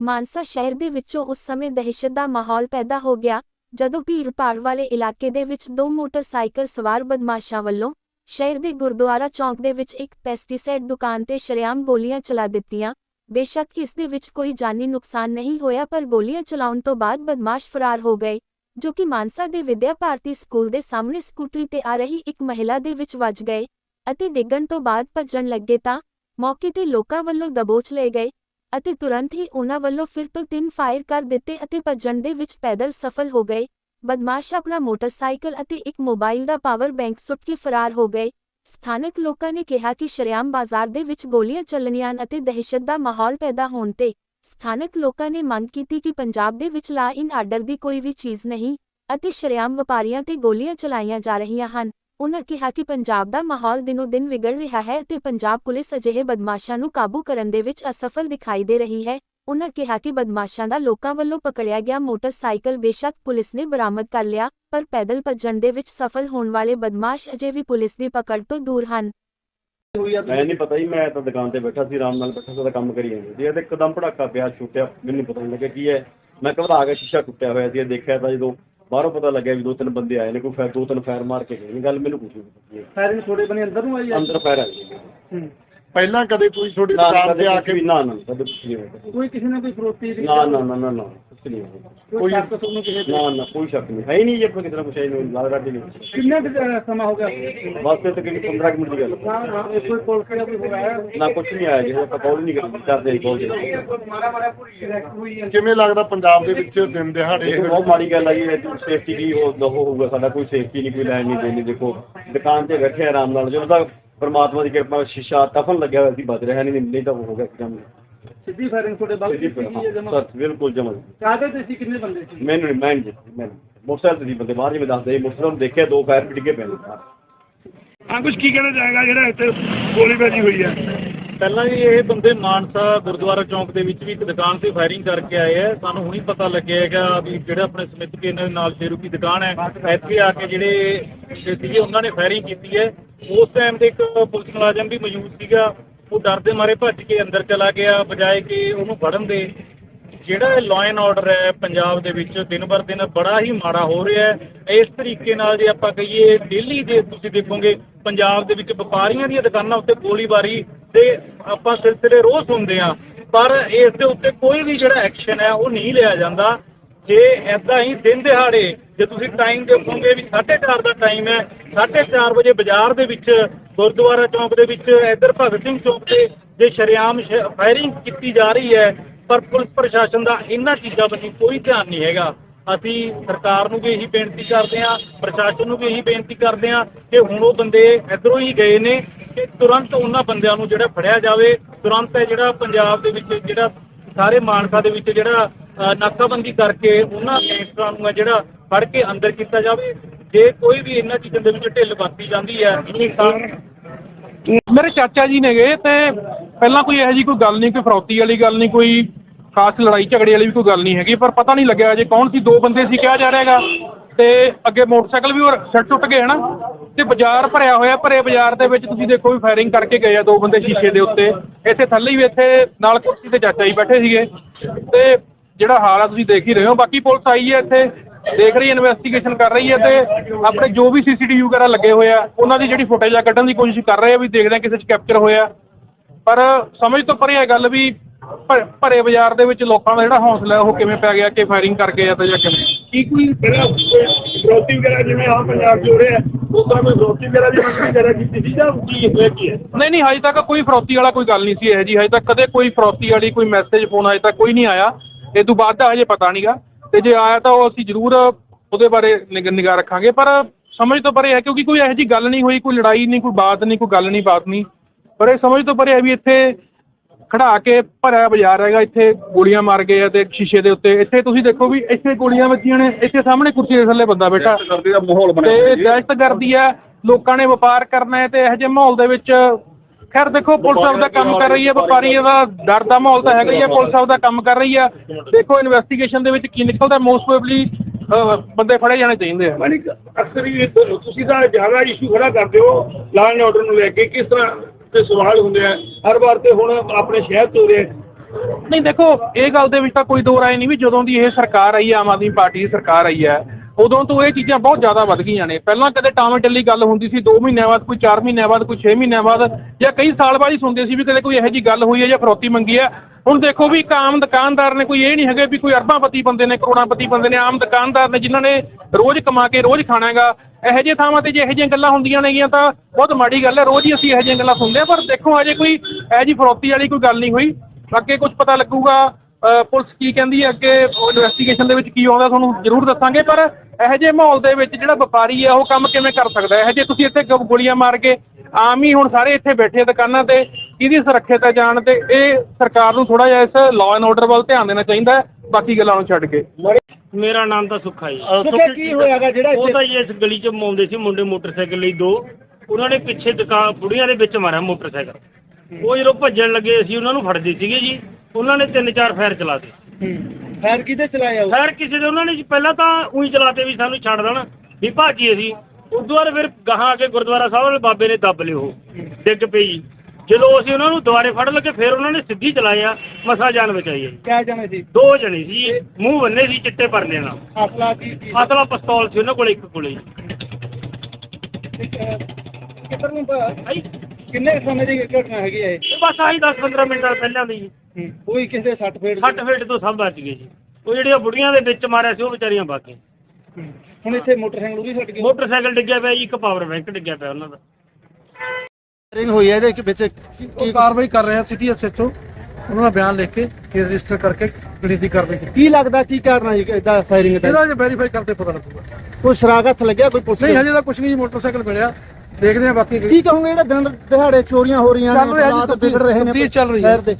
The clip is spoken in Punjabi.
ਮਾਨਸਾ ਸ਼ਹਿਰ ਦੇ ਵਿੱਚੋਂ ਉਸ ਸਮੇਂ ਦਹਿਸ਼ਤ ਦਾ ਮਾਹੌਲ ਪੈਦਾ ਹੋ ਗਿਆ, ਜਦੋਂ ਭੀੜ-ਭਾੜ ਵਾਲੇ ਇਲਾਕੇ ਦੇ ਵਿੱਚ ਦੋ ਮੋਟਰਸਾਈਕਲ ਸਵਾਰ ਬਦਮਾਸ਼ਾਂ ਵੱਲੋਂ ਸ਼ਹਿਰ ਦੇ ਗੁਰਦੁਆਰਾ ਚੌਂਕ ਦੇ ਵਿੱਚ ਇੱਕ ਪੈਸਟੀਸਾਈਡ ਦੁਕਾਨ ਤੇ ਸ਼ਰੇਆਮ ਗੋਲੀਆਂ ਚਲਾ ਦਿੱਤੀਆਂ। ਬੇਸ਼ੱਕ ਇਸ ਦੇ ਵਿੱਚ ਕੋਈ ਜਾਨੀ ਨੁਕਸਾਨ ਨਹੀਂ ਹੋਇਆ, ਪਰ ਗੋਲੀਆਂ ਚਲਾਉਣ ਤੋਂ ਬਾਅਦ ਬਦਮਾਸ਼ ਫਰਾਰ ਹੋ ਗਏ, ਜੋ ਕਿ ਮਾਨਸਾ ਦੇ ਵਿਦਿਆ ਭਾਰਤੀ ਸਕੂਲ ਦੇ ਸਾਹਮਣੇ ਸਕੂਟਰੀ ਤੇ ਆ ਰਹੀ ਇੱਕ ਮਹਿਲਾ ਦੇ ਵਿੱਚ ਵੱਜ ਗਏ ਅਤੇ ਡਿੱਗਣ ਤੋਂ ਬਾਅਦ ਭੱਜਣ ਲੱਗੇ ਤਾਂ ਮੌਕੇ ਤੇ ਲੋਕਾਂ ਵੱਲੋਂ ਦਬੋਚ ਲਏ ਗਏ। ਅਤੇ ਤੁਰੰਤ ਹੀ ਉਹਨਾਂ ਵੱਲੋਂ ਫਿਰ ਤੋਂ ਤਿੰਨ ਫਾਇਰ ਕਰ ਦਿੱਤੇ ਅਤੇ ਭੱਜਣ ਦੇ ਵਿੱਚ ਪੈਦਲ ਸਫਲ ਹੋ ਗਏ। ਬਦਮਾਸ਼ ਆਪਣਾ ਮੋਟਰਸਾਈਕਲ ਅਤੇ ਇੱਕ ਮੋਬਾਈਲ ਦਾ ਪਾਵਰ ਬੈਂਕ ਸੁੱਟ ਕੇ ਫਰਾਰ ਹੋ ਗਏ। ਸਥਾਨਕ ਲੋਕਾਂ ਨੇ ਕਿਹਾ ਕਿ ਸ਼ਰੇਆਮ ਬਾਜ਼ਾਰ ਦੇ ਵਿੱਚ ਗੋਲੀਆਂ ਚੱਲਣੀਆਂ ਅਤੇ ਦਹਿਸ਼ਤ ਦਾ ਮਾਹੌਲ ਪੈਦਾ ਹੋਣ ਤੇ ਸਥਾਨਕ ਲੋਕਾਂ ਨੇ ਮੰਗ ਕੀਤੀ ਕਿ ਪੰਜਾਬ ਦੇ ਵਿੱਚ ਲਾ ਇਨ ਆਰਡਰ ਦੀ ਕੋਈ ਵੀ ਚੀਜ਼ ਨਹੀਂ ਅਤੇ ਸ਼ਰੇਆਮ ਵਪਾਰੀਆਂ ਤੇ ਗੋਲੀਆਂ ਚਲਾਈਆਂ ਜਾ ਰਹੀਆਂ ਹਨ। ਉਨ੍ਹਾਂ ਕਿਹਾ ਕਿ ਪੰਜਾਬ ਦਾ ਮਾਹੌਲ ਦਿਨੋ ਦਿਨ ਵਿਗੜ ਰਿਹਾ ਹੈ ਤੇ ਪੰਜਾਬ ਪੁਲਿਸ ਅਜਿਹੇ ਬਦਮਾਸ਼ਾਂ ਨੂੰ ਕਾਬੂ ਕਰਨ ਦੇ ਵਿੱਚ ਅਸਫਲ ਦਿਖਾਈ ਦੇ ਰਹੀ ਹੈ। ਉਨ੍ਹਾਂ ਕਿਹਾ ਕਿ ਬਦਮਾਸ਼ਾਂ ਦਾ ਲੋਕਾਂ ਵੱਲੋਂ ਪਕੜਿਆ ਗਿਆ ਮੋਟਰਸਾਈਕਲ ਬੇਸ਼ੱਕ ਪੁਲਿਸ ਨੇ ਬਰਾਮਦ ਕਰ ਲਿਆ, ਪਰ ਪੈਦਲ ਭੱਜਣ ਦੇ ਵਿੱਚ ਸਫਲ ਹੋਣ ਵਾਲੇ ਬਦਮਾਸ਼ ਅਜੇ ਵੀ ਪੁਲਿਸ ਦੀ ਪਕੜ ਤੋਂ ਦੂਰ ਹਨ। ਮੈਂ ਨਹੀਂ ਪਤਾ ਜੀ, ਮੈਂ ਤਾਂ ਦੁਕਾਨ ਤੇ ਬੈਠਾ ਸੀ, ਆਰਾਮ ਨਾਲ ਬੈਠਾ ਸੀ, ਉਹਦਾ ਕੰਮ ਕਰੀ ਜਾਂਦਾ ਸੀ। ਇਹਦੇ ਇੱਕਦਮ ਪੜਾਕਾ ਪਿਆ, ਛੁੱਟਿਆ, ਮੈਨੂੰ ਪਤਾ ਨਹੀਂ ਲੱਗਿਆ ਕੀ ਹੈ। ਮੈਂ ਘਬਰਾ ਕੇ ਸ਼ੀਸ਼ਾ ਟੁੱਟਿਆ ਹੋਇਆ ਸੀ ਦੇਖਿਆ ਤਾਂ ਜਦੋਂ ਬਾਹਰੋਂ ਪਤਾ ਲੱਗਿਆ ਵੀ ਦੋ ਤਿੰਨ ਬੰਦੇ ਆਏ ਨੇ ਕੋਈ ਫਾਇਰ ਦੋ ਤਿੰਨ ਫਾਇਰ ਮਾਰ ਕੇ ਗਏ ਨੇ ਗੱਲ ਮੈਨੂੰ ਕੁਝ ਨਹੀਂ ਹੈ। ਫਾਇਰਿੰਗ ਛੋੜੇ ਬਣੇ ਅੰਦਰ ਨੂੰ ਆਈ ਅੰਦਰ ਫਾਇਰ ਆਏ। ਪਹਿਲਾਂ ਕਦੇ ਕੋਈ ਛੋਟੀ ਨਾ ਦੁਕਾਨ ਤੇ ਆ ਕੇ ਨਾ ਨਾ ਕਦੇ ਕੁਝ ਨਹੀਂ ਹੋਇਆ। ਕੋਈ ਕਿਸੇ ਨੇ ਕੋਈ ਫਰੋਤੀ ਦੀ ਨਾ ਨਾ ਨਾ ਨਾ ਨਾ ਕੁਝ ਨਹੀਂ ਹੋਇਆ। ਕੋਈ ਕੋਈ ਸ਼ੱਕ ਤੁਹਾਨੂੰ ਕਿਸੇ ਤੇ? ਨਾ ਨਾ ਕੋਈ ਸ਼ੱਕ ਨਹੀਂ। ਹੈ ਹੀ ਨਹੀਂ ਜੇ ਕੋਈ ਕਿਤੇ ਕੁਛ ਹੈ ਹੀ ਨਹੀਂ ਲੱਗਦਾ ਕਿ ਨਹੀਂ। ਕਿੰਨੇ ਕੁ, ਸਮਾਂ ਹੋ ਗਿਆ? ਬਸ ਤੇ ਤਕਰੀਬਨ 15 ਕੁ ਮਿੰਟ ਦੀ ਗੱਲ ਹੈ। ਹਾਂ ਹਾਂ ਕੋਈ ਪੁਲਿਸ ਦਾ ਕੋਈ ਹੋਇਆ ਨਾ ਕੁਝ ਨਹੀਂ ਆਇਆ ਜੀ ਆਪਾਂ ਕਾਲ ਨਹੀਂ ਕਰਦੇ ਕਰਦੇ ਕਾਲ ਦੇ ਮਾਰਾ ਮਾਰਾ ਪੂਰੀ ਕਿਵੇਂ ਲੱਗਦਾ ਪੰਜਾਬ ਦੇ ਵਿੱਚ ਦਿਨ ਦਿਹਾੜੇ ਇਹ ਬਹੁਤ ਮਾੜੀ ਗੱਲ ਆ ਜੀ ਸੇਫਟੀ ਦੀ ਉਹ ਉਹ ਹੋਊਗਾ ਸਾਡਾ ਕੋਈ ਸੇਫਟੀ ਨਹੀਂ ਕੋਈ ਲੈਣ ਨਹੀਂ ਦੇਣੀ ਦੇਖੋ। ਦੁਕਾਨ ਤੇ ਬੈਠੇ ਆਰਾਮ ਨਾਲ ਜਦੋਂ ਤੱਕ ਪਰਮਾਤਮਾ ਦੀ ਕਿਰਪਾ ਨਾਲ ਸ਼ੀਸ਼ਾ ਤਫਨ ਲੱਗਿਆ ਹੋਇਆ ਸੀ ਬਚ ਰਿਹਾ ਨਹੀਂ ਨਹੀਂ ਤਾਂ ਉਹ ਹੋ ਗਿਆ ਇੱਕਦਮ। ਸਿੱਧੀ ਫਾਇਰਿੰਗ ਤੁਹਾਡੇ ਜਮਾ? ਸਰ ਬਿਲਕੁਲ ਜਮਾ। ਕਾਹਦੇ ਤੇ ਸੀ ਕਿੰਨੇ ਬੰਦੇ ਸੀ? ਮੈਨੂੰ ਨਹੀਂ ਮੈਂ ਨਹੀਂ ਮੈਂ ਮੋਟਰਸਾਈਕਲ ਦੀ ਬੰਦੇ ਬਾਹਰ ਜਿਵੇਂ ਦੱਸਦੇ ਮੋਟਰਸਾਈਕਲ ਨੂੰ ਦੇਖਿਆ ਦੋ ਫਾਇਰ ਡਿੱਗੇ ਪਏ ਨੇ। ਹਾਂ ਕੁਝ ਕੀ ਕਹਿਣਾ ਚਾਹੇਗਾ ਜਿਹੜਾ ਇੱਥੇ ਗੋਲੀਬਾਜ਼ੀ ਹੋਈ ਹੈ? ਪਹਿਲਾਂ ਵੀ ਇਹ ਬੰਦੇ ਮਾਨਸਾ ਗੁਰਦੁਆਰਾ ਚੌਂਕ ਦੇ ਵਿੱਚ ਵੀ ਇੱਕ ਦੁਕਾਨ ਤੇ ਫਾਇਰਿੰਗ ਕਰਕੇ ਆਏ ਆ। ਸਾਨੂੰ ਹੁਣੀ ਪਤਾ ਲੱਗਿਆ ਹੈਗਾ ਵੀ ਜਿਹੜਾ ਆਪਣੇ ਸਮਿਤ ਕੇ ਇਹਨਾਂ ਦੇ ਨਾਲ ਸ਼ੇਰੂ ਦੀ ਦੁਕਾਨ ਹੈ। ਇੱਥੇ ਆ ਕੇ ਜਿਹੜੇ ਸੀਗੇ ਉਹਨਾਂ ਨੇ ਫਾਇਰਿੰਗ ਕੀਤੀ ਹੈ। ਉਸ ਟਾਈਮ ਤੇ ਇੱਕ ਪੁਲਿਸ ਮੁਲਾਜ਼ਮ ਵੀ ਮੌਜੂਦ ਸੀਗਾ। ਉਹ ਡਰ ਦੇ ਮਾਰੇ ਭੱਜ ਕੇ ਅੰਦਰ ਚਲਾ ਗਿਆ, ਬਜਾਏ ਕਿ ਉਹਨੂੰ ਫੜਨ ਦੇ। ਜਿਹੜਾ ਲਾਅ ਐਂਡ ਆਰਡਰ ਹੈ ਪੰਜਾਬ ਦੇ ਵਿੱਚ, ਦਿਨ ਬਰ ਦਿਨ ਬੜਾ ਹੀ ਮਾੜਾ ਹੋ ਰਿਹਾ ਹੈ। ਇਸ ਤਰੀਕੇ ਨਾਲ ਜੇ ਆਪਾਂ ਕਹੀਏ ਡੇਲੀ ਦੇ ਤੁਸੀਂ ਦੇਖੋਗੇ, ਪੰਜਾਬ ਦੇ ਵਿੱਚ ਵਪਾਰੀਆਂ ਦੀਆਂ ਦੁਕਾਨਾਂ ਉੱਤੇ ਗੋਲੀਬਾਰੀ ਤੇ ਆਪਾਂ ਸਿਲਸਿਲੇ ਰੋਜ਼ ਸੁਣਦੇ ਆ ਪਰ ਇਸ ਦੇ ਉੱਤੇ ਕੋਈ ਵੀ ਜਿਹੜਾ ਐਕਸ਼ਨ ਹੈ, ਉਹ ਨਹੀਂ ਲਿਆ ਜਾਂਦਾ। ਜੇ ਐਦਾਂ ਹੀ ਦਿਨ ਦਿਹਾੜੇ, ਜੇ ਤੁਸੀਂ ਟਾਈਮ ਦੇਖੋਗੇ ਵੀ 4:30 ਦਾ ਟਾਈਮ ਹੈ 4:30 ਵਜੇ ਬਾਜ਼ਾਰ ਦੇ ਵਿੱਚ, ਗੁਰਦੁਆਰਾ ਚੌਂਕ ਦੇ ਵਿੱਚ ਇੱਧਰ ਭਗਤ ਸਿੰਘ ਚੌਂਕ ਤੇ ਜੇ ਸ਼ਰੇਆਮ ਫਾਇਰਿੰਗ ਕੀਤੀ ਜਾ ਰਹੀ ਹੈ, ਪਰ ਪੁਲਿਸ ਪ੍ਰਸ਼ਾਸਨ ਦਾ ਇਹਨਾਂ ਚੀਜ਼ਾਂ ਪ੍ਰਤੀ ਕੋਈ ਧਿਆਨ ਨਹੀਂ ਹੈਗਾ। ਅਸੀਂ ਸਰਕਾਰ ਨੂੰ ਵੀ ਇਹੀ ਬੇਨਤੀ ਕਰਦੇ ਹਾਂ, ਪ੍ਰਸ਼ਾਸਨ ਨੂੰ ਵੀ ਇਹੀ ਬੇਨਤੀ ਕਰਦੇ ਹਾਂ ਕਿ ਹੁਣ ਉਹ ਬੰਦੇ ਇਧਰੋਂ ਹੀ ਗਏ ਨੇ ਕਿ ਤੁਰੰਤ ਉਹਨਾਂ ਬੰਦਿਆਂ ਨੂੰ ਜਿਹੜਾ ਫੜਿਆ ਜਾਵੇ। ਤੁਰੰਤ ਇਹ ਜਿਹੜਾ ਪੰਜਾਬ ਦੇ ਵਿੱਚ ਜਿਹੜਾ ਸਾਰੇ ਮਾਨਸਾ ਦੇ ਵਿੱਚ ਜਿਹੜਾ ਨਾਕਾਬੰਦੀ ਕਰਕੇ ਉਹਨਾਂ ਗੈਂਗਸਟਰਾਂ ਨੂੰ ਹੈ ਜਿਹੜਾ ਫੜ ਕੇ ਅੰਦਰ ਕੀਤਾ ਜਾਵੇ। ਜੇ ਕੋਈ ਵੀ ਇਹਨਾਂ ਚੀਜ਼ਾਂ ਦੇ ਵਿੱਚ ਢਿੱਲ ਵਰਤੀ ਜਾਂਦੀ ਹੈ ਤਾਂ ਮੇਰੇ ਚਾਚਾ ਜੀ ਨੇਗੇ, ਤੇ ਪਹਿਲਾਂ ਕੋਈ ਇਹੋ ਜੀ ਕੋਈ ਗੱਲ ਨਹੀਂ, ਕੋਈ ਫਰੌਤੀ ਵਾਲੀ ਗੱਲ ਨਹੀਂ, ਕੋਈ ਖਾਸ ਲੜਾਈ ਝਗੜੇ ਵਾਲੀ ਵੀ ਕੋਈ ਗੱਲ ਨਹੀਂ ਹੈਗੀ, ਪਰ ਪਤਾ ਨਹੀਂ ਲੱਗਿਆ ਜੇ ਕੌਣ ਸੀ, ਦੋ ਬੰਦੇ ਸੀ, ਕਿਹਾ ਜਾ ਰਿਹਾਗਾ ਤੇ ਅੱਗੇ ਮੋਟਰਸਾਈਕਲ ਵੀ ਸਿਰ ਟੁੱਟ ਗਏ, ਹਨਾ? ਤੇ ਬਾਜ਼ਾਰ ਭਰਿਆ ਹੋਇਆ, ਭਰੇ ਬਾਜ਼ਾਰ ਦੇ ਵਿੱਚ ਤੁਸੀਂ ਦੇਖੋ ਵੀ ਫਾਇਰਿੰਗ ਕਰਕੇ ਗਏ ਆ ਦੋ ਬੰਦੇ ਸ਼ੀਸ਼ੇ ਦੇ ਉੱਤੇ। ਇੱਥੇ ਥੱਲੇ ਵੀ ਇੱਥੇ ਨਾਲ ਕੁਰਸੀ ਤੇ ਚਾਚਾ ਜੀ ਬੈਠੇ ਸੀਗੇ। ਤੇ ਜਿਹੜਾ ਹਾਲ ਆ, ਤੁਸੀਂ ਦੇਖ ਹੀ ਰਹੇ ਹੋ। ਬਾਕੀ ਪੁਲਿਸ ਆਈ ਹੈ ਇੱਥੇ। ਦੇਖ ਰਹੀ ਇਨਵੈਸਟੀਗੇਸ਼ਨ ਕਰ ਰਹੀ ਹੈ ਤੇ ਆਪਣੇ ਜੋ ਵੀ ਸੀਸੀਟੀਵੀ ਵਗੈਰਾ ਲੱਗੇ ਹੋਏ ਆ ਉਹਨਾਂ ਦੀ ਜਿਹੜੀ ਫੁਟੇਜ ਆ ਕੱਢਣ ਦੀ ਕੋਸ਼ਿਸ਼ ਕਰ ਰਹੇ ਆ ਵੀ ਦੇਖਦੇ ਆ ਕਿਸੇ ਚ ਕੈਪਚਰ ਹੋਇਆ। ਪਰ ਸਮਝ ਤੋਂ ਪਰੇ ਇਹ ਗੱਲ ਵੀ ਭਰੇ ਬਾਜ਼ਾਰ ਦੇ ਵਿੱਚ ਲੋਕਾਂ ਦਾ ਜਿਹੜਾ ਹੌਸਲਾ ਉਹ ਕਿਵੇਂ ਪੈ ਗਿਆ ਕਿ ਫਾਇਰਿੰਗ ਕਰਕੇ ਆ ਤਾਂ ਜਾਂ ਕਿਵੇਂ? ਕੀ ਕੋਈ ਜਿਹੜਾ ਫਰੋਤੀ ਵਗੈਰਾ ਜਿਵੇਂ ਆ ਪੰਜਾਬ 'ਚ ਹੋ ਰਿਹਾ ਤਰ੍ਹਾਂ ਕੋਈ ਫਰੋਤੀ ਵਗੈਰਾ ਦੀ ਮੰਗ ਵਗੈਰਾ ਕੀਤੀ ਸੀ ਜਾਂ ਕੀ ਹੋਇਆ ਕੀ ਹੈ? ਨਹੀਂ ਨਹੀਂ ਹਜੇ ਤੱਕ ਕੋਈ ਫਰੌਤੀ ਵਾਲਾ ਕੋਈ ਗੱਲ ਨਹੀਂ ਸੀ ਇਹ ਜੀ ਹਜੇ ਤੱਕ ਕਦੇ ਕੋਈ ਫਰੌਤੀ ਵਾਲੀ ਕੋਈ ਮੈਸੇਜ ਫੋਨ ਹਜੇ ਤੱਕ ਕੋਈ ਨਹੀਂ ਆਇਆ। ਇਹ ਤੋਂ ਬਾਅਦ ਦਾ ਹਜੇ ਪਤਾ ਨਹੀਂਗਾ ਤੇ ਜੇ ਆਇਆ ਤਾਂ ਉਹ ਅਸੀਂ ਜ਼ਰੂਰ ਉਹਦੇ ਬਾਰੇ ਨਿਗਾਹ ਰੱਖਾਂਗੇ ਪਰ ਸਮਝ ਤੋਂ ਪਰੇ ਹੈ ਕਿਉਂਕਿ ਕੋਈ ਇਹੋ ਜੀ ਗੱਲ ਨਹੀਂ ਹੋਈ ਕੋਈ ਲੜਾਈ ਨਹੀਂ ਕੋਈ ਬਾਤ ਨਹੀਂ ਕੋਈ ਗੱਲ ਨਹੀਂ ਬਾਤ ਨਹੀਂ। ਪਰ ਇਹ ਸਮਝ ਤੋਂ ਪਰੇ ਹੈ ਵੀ ਇੱਥੇ ਖੜਾ ਕੇ ਭਰਿਆ ਬਾਜ਼ਾਰ ਹੈਗਾ ਇੱਥੇ ਗੋਲੀਆਂ ਮਾਰ ਗਏ ਆ ਤੇ ਸ਼ੀਸ਼ੇ ਦੇ ਉੱਤੇ। ਇੱਥੇ ਤੁਸੀਂ ਦੇਖੋ ਵੀ ਇੱਥੇ ਗੋਲੀਆਂ ਵੱਜੀਆਂ ਨੇ ਇੱਥੇ ਸਾਹਮਣੇ ਕੁਰਸੀ ਦੇ ਥੱਲੇ ਬੰਦਾ ਬੈਠਾ। ਕਰਦੇ ਦਾ ਮਾਹੌਲ ਤੇ ਦਹਿਸ਼ਤਗਰਦੀ ਹੈ ਲੋਕਾਂ ਨੇ ਵਪਾਰ ਕਰਨਾ ਹੈ ਤੇ ਇਹੋ ਜਿਹੇ ਮਾਹੌਲ ਦੇ ਵਿੱਚ ਖੈਰ ਦੇਖੋ ਪੁਲਿਸ ਸਾਹਿਬ ਦਾ ਕੰਮ ਕਰ ਰਹੀ ਹੈ ਵਪਾਰੀਆਂ ਦਾ ਡਰ ਦਾ ਮਾਹੌਲ ਤਾਂ ਹੈਗਾ ਹੀ ਹੈ ਪੁਲਿਸ ਸਾਹਿਬ ਦਾ ਕੰਮ ਕਰ ਰਹੀ ਹੈ। ਦੇਖੋ ਇਨਵੈਸਟੀਗੇਸ਼ਨ ਦੇ ਵਿੱਚ ਕੀ ਨਿਕਲਦਾ ਮੋਸਟ ਪ੍ਰੋਬਬਲੀ ਬੰਦੇ ਫੜੇ ਜਾਣੇ ਚਾਹੀਦੇ ਆ। ਮਨੀ ਅਕਸਰ ਹੀ ਤੁਸੀਂ ਤਾਂ ਜ਼ਿਆਦਾ ਇਸ਼ੂ ਖੜਾ ਕਰਦੇ ਹੋ ਲਾਅ ਐਂਡ ਆਰਡਰ ਨੂੰ ਲੈ ਕੇ ਕਿਸ ਤਰ੍ਹਾਂ ਦੇ ਸਵਾਲ ਹੁੰਦੇ ਆ ਹਰ ਵਾਰ ਤੇ ਹੁਣ ਆਪਣੇ ਸ਼ਹਿਰ ਤੋਂ ਰਹੇ ਨਹੀਂ ਦੇਖੋ ਇਹ ਗੱਲ ਦੇ ਵਿੱਚ ਤਾਂ ਕੋਈ ਦੋ ਰਾਏ ਨਹੀਂ ਵੀ ਜਦੋਂ ਦੀ ਇਹ ਸਰਕਾਰ ਆਈ ਹੈ ਆਮ ਆਦਮੀ ਪਾਰਟੀ ਦੀ ਸਰਕਾਰ ਆਈ ਹੈ ਉਦੋਂ ਤੋਂ ਇਹ ਚੀਜ਼ਾਂ ਬਹੁਤ ਜ਼ਿਆਦਾ ਵੱਧ ਗਈਆਂ ਨੇ। ਪਹਿਲਾਂ ਕਦੇ ਟਾਵੇਂ ਟੱਲੀ ਗੱਲ ਹੁੰਦੀ ਸੀ 2 ਮਹੀਨਿਆਂ ਬਾਅਦ, ਕੋਈ 4 ਮਹੀਨਿਆਂ ਬਾਅਦ, ਕੋਈ 6 ਮਹੀਨਿਆਂ ਬਾਅਦ, ਜਾਂ ਕਈ ਸਾਲ ਬਾਅਦ ਹੀ ਸੁਣਦੇ ਸੀ ਵੀ ਕਦੇ ਕੋਈ ਇਹੋ ਜੀ ਗੱਲ ਹੋਈ ਹੈ ਜਾਂ ਫਰੋਤੀ ਮੰਗੀ ਹੈ। ਹੁਣ ਦੇਖੋ ਵੀ ਇੱਕ ਆਮ ਦੁਕਾਨਦਾਰ ਨੇ ਕੋਈ ਇਹ ਨਹੀਂ ਹੈਗੇ ਵੀ ਕੋਈ ਅਰਬਾਂਪਤੀ ਬੰਦੇ ਨੇ, ਕਰੋੜਾਂਪਤੀ ਬੰਦੇ ਨੇ, ਆਮ ਦੁਕਾਨਦਾਰ ਨੇ ਜਿਨ੍ਹਾਂ ਨੇ ਰੋਜ਼ ਕਮਾ ਕੇ ਰੋਜ਼ ਖਾਣਾ ਹੈਗਾ। ਇਹੋ ਜਿਹੇ ਥਾਵਾਂ ਤੇ ਜੇ ਇਹੋ ਜਿਹੀਆਂ ਗੱਲਾਂ ਹੁੰਦੀਆਂ ਨੇਗੀਆਂ ਤਾਂ ਬਹੁਤ ਮਾੜੀ ਗੱਲ ਹੈ। ਰੋਜ਼ ਹੀ ਅਸੀਂ ਇਹੋ ਜਿਹੀਆਂ ਗੱਲਾਂ ਸੁਣਦੇ ਹਾਂ, ਪਰ ਦੇਖੋ ਹਜੇ ਕੋਈ ਇਹੋ ਜੀ ਫਰੋਤੀ ਵਾਲੀ ਕੋਈ ਗੱਲ ਨਹੀਂ ਹੋਈ। ਅੱਗੇ ਕੁਝ ਪਤਾ ਲੱਗੂਗਾ। ਅਹ ਪੁਲਿਸ ਕੀ ਕਹਿੰਦੀ ਹੈ, ਅੱਗੇ ਇਨਵੈਸਟੀਗੇਸ਼ਨ ਦੇ ਵਿੱਚ ਕੀ ਆਉਂਦਾ ਤੁਹਾਨੂੰ ਜ਼ਰੂਰ ਦੱਸਾਂਗੇ, ਪਰ ਇਹੋ ਜਿਹੇ ਮਾਹੌਲ ਦੇ ਵਿੱਚ ਜਿਹੜਾ ਵਪਾਰੀ ਹੈ ਉਹ ਕੰਮ ਕਿਵੇਂ ਕਰ ਸਕਦਾ? ਹੈ ਇਹੋ ਜਿਹੇ ਤੁਸੀਂ ਇੱਥੇ ਗ- ਗੋਲੀਆਂ ਮਾਰ ਕੇ ਆਮ ਹੀ ਹੁਣ ਸਾਰੇ ਇੱਥੇ ਬੈਠੇ ਆ ਦੁਕਾਨਾਂ ਤੇ ਕਿਹਦੀ ਸੁਰੱਖਿਆ ਤੇ ਜਾਣ ਤੇ ਇਹ ਸਰਕਾਰ ਨੂੰ ਥੋੜਾ ਜਿਹਾ ਇਸ ਲਾਅ ਐਂਡ ਆਰਡਰ ਵੱਲ ਧਿਆਨ ਦੇਣਾ ਚਾਹੀਦਾ ਹੈ ਬਾਕੀ ਗੱਲਾਂ ਨੂੰ ਛੱਡ ਕੇ। ਮੇਰਾ ਨਾਮ ਤਾਂ ਸੁੱਖਾ ਜੀ। ਸੁੱਖਾ ਕੀ ਹੋਇਆਗਾ ਜਿਹੜਾ ਉਹ ਤਾਂ ਜੀ ਇਸ ਗਲੀ 'ਚ ਆਉਂਦੇ ਸੀ ਮੁੰਡੇ ਮੋਟਰਸਾਈਕਲ ਲਈ ਦੋ। ਉਹਨਾਂ ਨੇ ਪਿੱਛੇ ਦੁਕਾਨ ਬੁੜੀਆਂ ਦੇ ਵਿੱਚ ਮਾਰਿਆ ਮੋਟਰਸਾਈਕਲ। ਉਹ ਜਦੋਂ ਭੱਜਣ ਲੱਗੇ ਅਸੀਂ ਉਹਨਾਂ ਨੂੰ ਫੜਦੇ ਸੀਗੇ ਜੀ। ਉਹਨਾਂ ਨੇ ਤਿੰਨ ਚਾਰ ਫਾਇਰ ਚਲਾਤੇ ਫੈਰ ਕਿਤੇ ਚਲਾਇਆ ਫਾਇਰ ਕਿਸੇ ਦੇ ਉਹਨਾਂ ਨੇ ਜੀ ਪਹਿਲਾਂ ਤਾਂ ਉਹੀ ਚਲਾਤੇ ਵੀ ਸਾਨੂੰ ਛੱਡ ਦੇਣ ਵੀ ਭਾਜੀ ਅਸੀਂ। ਉਦੋਂ ਬਾਅਦ ਫਿਰ ਗਾਹਾਂ ਆ ਕੇ ਗੁਰਦੁਆਰਾ ਸਾਹਿਬ ਵਾਲੇ ਬਾਬੇ ਨੇ ਦੱਬ ਲਿਓ ਉਹ ਡਿੱਗ ਪਈ। ਜਦੋਂ ਅਸੀਂ ਉਹਨਾਂ ਨੂੰ ਦੁਬਾਰੇ ਫੜ ਲੱਗੇ ਫਿਰ ਉਹਨਾਂ ਨੇ ਸਿੱਧੀ ਚਲਾਇਆ ਮਸਾ ਜਾਨ ਬਚਾਈ ਹੈ। ਕਿਆ ਜਾਣੇ ਸੀ? ਦੋ ਜਣੇ ਸੀ ਜੀ, ਮੂੰਹ ਬੰਨੇ ਸੀ ਚਿੱਟੇ ਪਰਨੇ ਨਾਲ। ਅਸਲਾ ਕੀ ਕੀ ਅਸਲਾ ਪਿਸਤੌਲ ਸੀ ਉਹਨਾਂ ਕੋਲ ਇੱਕ ਕੋਲੇ ਕਿੱਧਰ ਨੂੰ ਪ- ਭਾਈ ਕਿੰਨੇ ਸਮੇਂ ਦੀ ਘਟਨਾ ਹੈਗੀ ਹੈ ਇਹ? ਬਸ ਆਹੀ 10-15 ਮਿੰਟਾਂ ਪਹਿਲਾਂ ਦੀ ਇਹ ਕੋਈ ਕਿਸੇ ਦੇ ਸੱਟ ਫੇੜ 60 ਫੀਟ ਤੋਂ ਸਭ ਬਚ ਗਏ ਜੀ। ਉਹ ਜਿਹੜੀਆਂ ਬੁੜੀਆਂ ਦੇ ਵਿੱਚ ਮਾਰਿਆ ਸੀ ਉਹ ਵਿਚਾਰੀਆਂ ਬਚ ਗਈਆਂ ਹੁਣ ਇੱਥੇ ਮੋਟਰਸਾਈਕਲ ਉਹ ਵੀ ਛੱਡ ਗਏ ਮੋਟਰਸਾਈਕਲ ਡਿੱਗਿਆ ਪਿਆ ਜੀ ਇੱਕ ਪਾਵਰ ਬੈਂਕ ਡਿੱਗਿਆ ਪਿਆ ਉਹਨਾਂ ਦਾ। ਰਿੰਗ ਹੋਈ ਹੈ ਇਹਦੇ ਵਿੱਚ ਉਹ ਕਾਰਵਾਈ ਕਰ ਰਹੇ ਆ ਸਿਟੀ ਐਸਐਚਓ? ਉਹਨਾਂ ਦਾ ਬਿਆਨ ਲਿਖ ਕੇ ਕੇਸ ਰਜਿਸਟਰ ਕਰਕੇ ਗਣਿਤੀ ਕਾਰਵਾਈ ਕੀਤੀ। ਕੀ ਲੱਗਦਾ ਕੀ ਕਾਰਨ ਹੈ ਜੀ ਇਦਾਂ ਫਾਇਰਿੰਗ ਦਾ? ਇਹਦਾ ਜੇ ਵੈਰੀਫਾਈ ਕਰਦੇ ਪਤਾ ਲੱਗੂਗਾ। ਕੋਈ ਸਰਾਗ ਹੱਥ ਲੱਗਿਆ ਕੋਈ ਪੁਲਿਸ ਨਹੀਂ ਹਜੇ ਤਾਂ ਕੁਝ ਨਹੀਂ ਮੋਟਰਸਾਈਕਲ ਮਿਲਿਆ। ਦੇਖਦੇ ਆ ਬਾਕੀ ਕੀ ਕਹੋਗੇ ਜਿਹੜਾ ਦਿਨ ਦਿਹਾੜੇ ਚੋਰੀਆਂ ਹੋ ਰਹੀਆਂ ਚੱਲ ਰਿਹਾ ਜੀ, ਹਾਲਾਤ ਵਿਗੜ ਰਹੇ ਨੇ ਤਫਤੀਸ਼ ਚੱਲ ਰਹੀ ਹੈ। ਸ਼ਹਿਰ ਦੇ।